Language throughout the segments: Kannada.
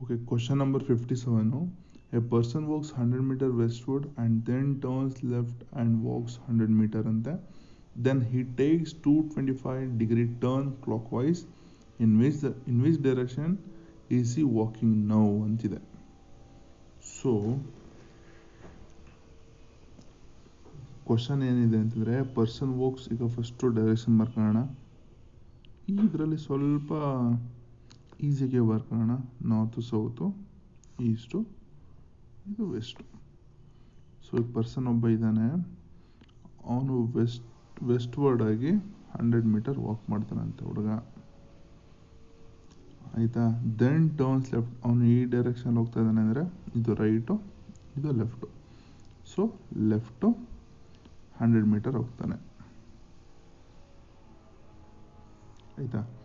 Okay question number fifty seven a person walks hundred metre westward and then turns left and walks hundred metre ಅಂತೆ then he takes two twenty five degree turn clockwise in which in which direction is he walking now ಅಂತಿದೆ. ಸೊ ಕ್ವಶನ್ ಏನಿದೆ ಅಂತಂದರೆ ಪರ್ಸನ್ ವಾಕ್ಸ್ ಈಗ ಫಸ್ಟು ಡೈರೆಕ್ಷನ್ ಬರ್ಕೋಣ ಇದರಲ್ಲಿ ಸ್ವಲ್ಪ ಈಸಿಗೆ ಬರ್ಕೊಳ್ಳೋಣ ನಾರ್ತು ಸೌತು ಈಸ್ಟು, ಇದು ವೆಸ್ಟು. ಸೊ ಈ ಪರ್ಸನ್ ಒಬ್ಬ ಇದ್ದಾನೆ. ಅವನು ವೆಸ್ಟ್ ವೆಸ್ಟ್ವರ್ಡ್ ಆಗಿ ಹಂಡ್ರೆಡ್ ಮೀಟರ್ ವಾಕ್ ಮಾಡ್ತಾನಂತೆ ಹುಡುಗ. ಆಯಿತಾ? ದೆನ್ ಟರ್ನ್ಸ್ ಲೆಫ್ಟ್ ಅವನು ಈ ಡೈರೆಕ್ಷನ್ ಹೋಗ್ತಾ ಇದ್ದಾನೆ ಅಂದರೆ ಇದು ರೈಟು ಇದು left so left hundred metre ಹೋಗ್ತಾನೆ. ಆಯಿತಾ?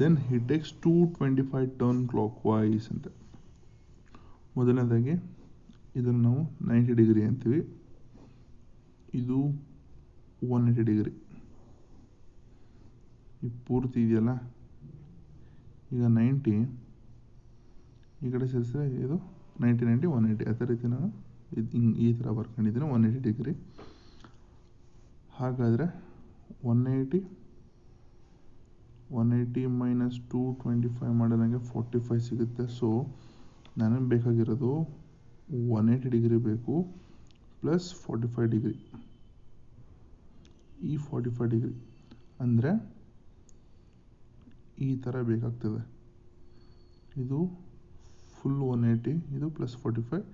Then he takes two twenty five turn clockwise ಅಂತ. ಮೊದಲನೇದಾಗಿ ಇದನ್ನು ನಾವು ನೈಂಟಿ ಡಿಗ್ರಿ ಅಂತೀವಿ. ಇದು ಒನ್ ಏಯ್ಟಿ ಡಿಗ್ರಿ ಈ ಪೂರ್ತಿ ಇದೆಯಲ್ಲ? ಈಗ ನೈಂಟಿ ಈ ಕಡೆ ಸೇರಿಸಿದ್ರೆ ಇದು ನೈಂಟಿ ನೈಂಟಿ ಒನ್ ಏಯ್ಟಿ ಅದೇ ರೀತಿ ನಾನು ಇದು ಹಿಂಗೆ ಈ ಥರ ಬರ್ಕೊಂಡಿದ್ದೀನಿ ಒನ್ ಏಯ್ಟಿ ಡಿಗ್ರಿ ಹಾಗಾದರೆ one eighty one eighty minus two twenty five ಮಾಡಿದ ನನಗೆ ಫೋರ್ಟಿ ಫೈವ್ ಸಿಗುತ್ತೆ. ಸೊ ನನಗೆ ಬೇಕಾಗಿರೋದು ಒನ್ ಏಯ್ಟಿ ಡಿಗ್ರಿ ಬೇಕು ಪ್ಲಸ್ ಫೋರ್ಟಿ ಫೈವ್ ಡಿಗ್ರಿ. ಈ ಫೋರ್ಟಿ ಫೈವ್ ಡಿಗ್ರಿ ಅಂದರೆ ಈ ಥರ ಬೇಕಾಗ್ತದೆ. ಇದು ಫುಲ್ ಒನ್ ಏಯ್ಟಿ ಇದು ಪ್ಲಸ್ ಫೋರ್ಟಿ ಫೈವ್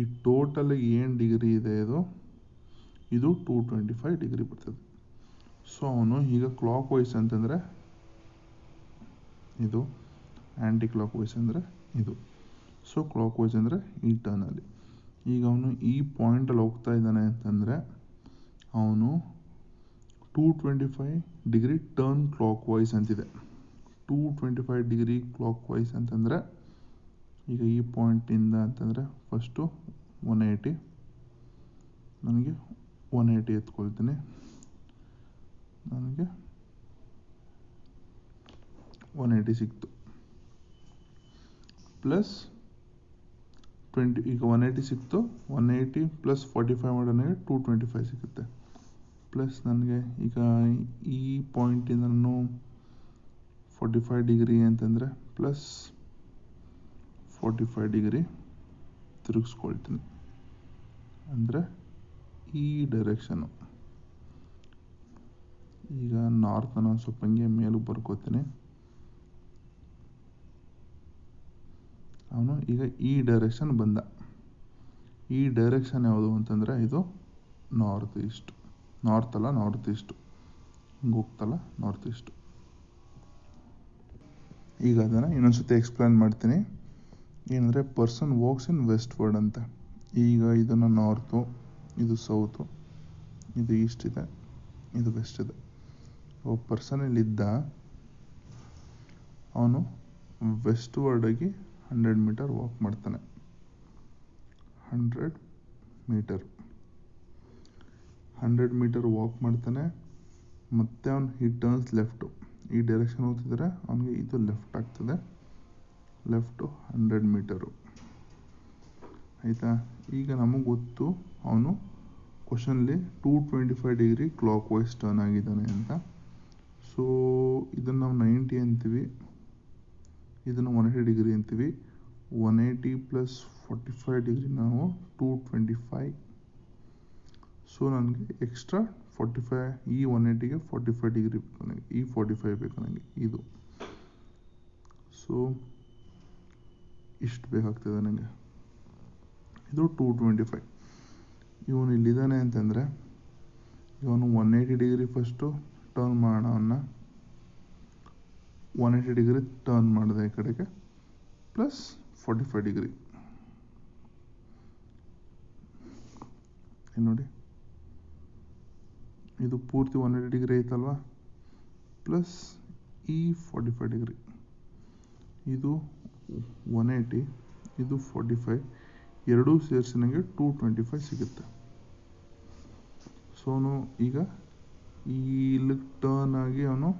ಈ ಟೋಟಲ್ ಏನು ಡಿಗ್ರಿ ಇದೆ ಇದು? ಇದು ಟೂ ಟ್ವೆಂಟಿ ಫೈವ್ ಡಿಗ್ರಿ ಬರ್ತದೆ. ಸೊ ಅವನು ಈಗ ಕ್ಲಾಕ್ ವೈಸ್ ಅಂತಂದರೆ ಇದು ಆ್ಯಂಟಿ ಕ್ಲಾಕ್ ವೈಸ್ ಅಂದರೆ ಇದು. ಸೊ ಕ್ಲಾಕ್ ವೈಸ್ ಅಂದರೆ ಈ ಟರ್ನಲ್ಲಿ ಈಗ ಅವನು ಈ ಪಾಯಿಂಟಲ್ಲಿ ಹೋಗ್ತಾ ಇದ್ದಾನೆ ಅಂತಂದರೆ ಅವನು two twenty five degree turn clockwise ಅಂತಿದೆ. Two twenty five degree clockwise ಅಂತಂದರೆ ಈಗ ಈ ಪಾಯಿಂಟಿಂದ ಅಂತಂದರೆ ಫಸ್ಟು ಒನ್ ಏಯ್ಟಿ ನನಗೆ ಒನ್ ಏಯ್ಟಿ ಎತ್ಕೊಳ್ತೀನಿ. ನನಗೆ ಒನ್ ಏಯ್ಟಿ ಸಿಕ್ತು. ಪ್ಲಸ್ ಟ್ವೆಂಟಿ ಈಗ ಒನ್ ಏಯ್ಟಿ ಸಿಕ್ತು. One eighty plus forty five ಮಾಡಿ ನನಗೆ ಟೂ ಟ್ವೆಂಟಿ ಫೈವ್ ಸಿಗುತ್ತೆ. ಪ್ಲಸ್ ನನಗೆ ಈಗ ಈ ಪಾಯಿಂಟಿಂದ ನಾನು ಫಾರ್ಟಿ ಫೈವ್ ಡಿಗ್ರಿ ಅಂತಂದರೆ ಪ್ಲಸ್ ಫಾರ್ಟಿ ಫೈವ್ ಡಿಗ್ರಿ ತಿರುಗಿಸ್ಕೊಳ್ತೀನಿ. ಅಂದರೆ ಈ ಡೈರೆಕ್ಷನು ಈಗ ನಾರ್ತನ ಸ್ವಲ್ಪ ಹಂಗೆ ಮೇಲಕ್ಕೆ ಬರ್ಕೋತೀನಿ. ಅವನು ಈಗ ಈ ಡೈರೆಕ್ಷನ್ ಬಂದ. ಈ ಡೈರೆಕ್ಷನ್ ಯಾವುದು ಅಂತಂದರೆ ಇದು ನಾರ್ತ್ ಈಸ್ಟ್ ನಾರ್ತ್ ಅಲ್ಲ ನಾರ್ತ್ ಈಸ್ಟು ಹಿಂಗೆ ಹೋಗ್ತಲ್ಲ ನಾರ್ತ್ ಈಸ್ಟು ಈಗ ಅದನ್ನು ಇನ್ನೊಂದ್ಸತಿ ಎಕ್ಸ್ಪ್ಲೇನ್ ಮಾಡ್ತೀನಿ. ಏನಂದರೆ person walks in westward ಅಂತ. ಈಗ ಇದನ್ನು ನಾರ್ತು ಇದು ಸೌತು ಇದು ಈಸ್ಟ್ ಇದೆ, ಇದು ವೆಸ್ಟ್ ಇದೆ. ಒಬ್ಬ ಪರ್ಸನ್ ಇಲ್ಲಿದ್ದ, ಅವನು ವೆಸ್ಟ್ ವರ್ಡಾಗಿ ಹಂಡ್ರೆಡ್ ಮೀಟರ್ ವಾಕ್ ಮಾಡ್ತಾನೆ. Hundred metre. Hundred metre walk ಮಾಡ್ತಾನೆ, ಮತ್ತೆ ಅವನು ಹಿ ಟರ್ನ್ಸ್ ಲೆಫ್ಟು ಈ ಡೈರೆಕ್ಷನ್ ಹೋಗ್ತಿದ್ರೆ ಅವನಿಗೆ ಇದು ಲೆಫ್ಟ್ ಆಗ್ತದೆ. Left hundred metre. ಆಯಿತಾ? ಈಗ ನಮಗೆ ಗೊತ್ತು ಅವನು ಕ್ವಶನ್ಲಿ two twenty five degree clockwise turn ಆಗಿದ್ದಾನೆ ಅಂತ. ಸೊ ಇದನ್ನು ನಾವು ನೈಂಟಿ ಅಂತೀವಿ. ಇದನ್ನು ಒನ್ ಏಯ್ಟಿ ಡಿಗ್ರಿ ಅಂತೀವಿ. One eighty plus forty five degree ನಾವು ಟೂ ಟ್ವೆಂಟಿ ಫೈವ್ ಸೊ ನನಗೆ ಎಕ್ಸ್ಟ್ರಾ ಫೋರ್ಟಿ ಫೈವ್ ಈ ಒನ್ ಏಯ್ಟಿಗೆ ಫೋರ್ಟಿ ಫೈವ್ ಡಿಗ್ರಿ ಬೇಕು ನನಗೆ. ಈ ಫೋರ್ಟಿ ಫೈವ್ ಬೇಕು ನನಗೆ. ಇದು. ಸೊ ಇಷ್ಟು ಬೇಕಾಗ್ತದೆ ನನಗೆ. ಇದು ಟೂ ಟ್ವೆಂಟಿ ಫೈವ್ ಇವನು ಇಲ್ಲಿದ್ದಾನೆ ಅಂತಂದರೆ, ಇವನು one eighty degree first turn ಮಾಡೋಣ ಅವನ್ನ ಒನ್ ಏಯ್ಟಿ ಡಿಗ್ರಿ ಟರ್ನ್ ಮಾಡಿದೆ ಈ ಕಡೆಗೆ ಪ್ಲಸ್ ಫೋರ್ಟಿ ಫೈವ್ ಡಿಗ್ರಿ ನೋಡಿ. ಇದು ಪೂರ್ತಿ ಒನ್ ಏಯ್ಟಿ ಡಿಗ್ರಿ ಐತಲ್ವಾ? ಪ್ಲಸ್ ಈ ಫಾರ್ಟಿ ಫೈವ್ ಡಿಗ್ರಿ ಇದು ಒನ್ ಏಯ್ಟಿ ಇದು ಫೋರ್ಟಿ ಫೈವ್ ಎರಡೂ ಸೇರಿಸಿ ನನಗೆ ಟೂ ಟ್ವೆಂಟಿ ಫೈವ್ ಸಿಗುತ್ತೆ. ಸೊ ಅವನು ಈಗ ಇಲ್ಲಿಗೆ ಟರ್ನ್ ಆಗಿ ಅವನು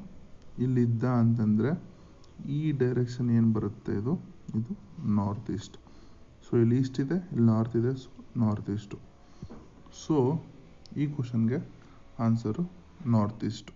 ಇಲ್ಲಿದ್ದ ಅಂತಂದರೆ ಈ ಡೈರೆಕ್ಷನ್ ಏನು ಬರುತ್ತೆ ಇದು? ಇದು ನಾರ್ತ್ ಈಸ್ಟ್ ಸೊ ಇಲ್ಲಿ ಈಸ್ಟ್ ಇದೆ, ಇಲ್ಲಿ ನಾರ್ತ್ ಇದೆ ಸೊ ನಾರ್ತ್ ಈಸ್ಟು ಸೊ ಈ ಕ್ವಶನ್ಗೆ ಆನ್ಸರು ನಾರ್ತ್ ಈಸ್ಟು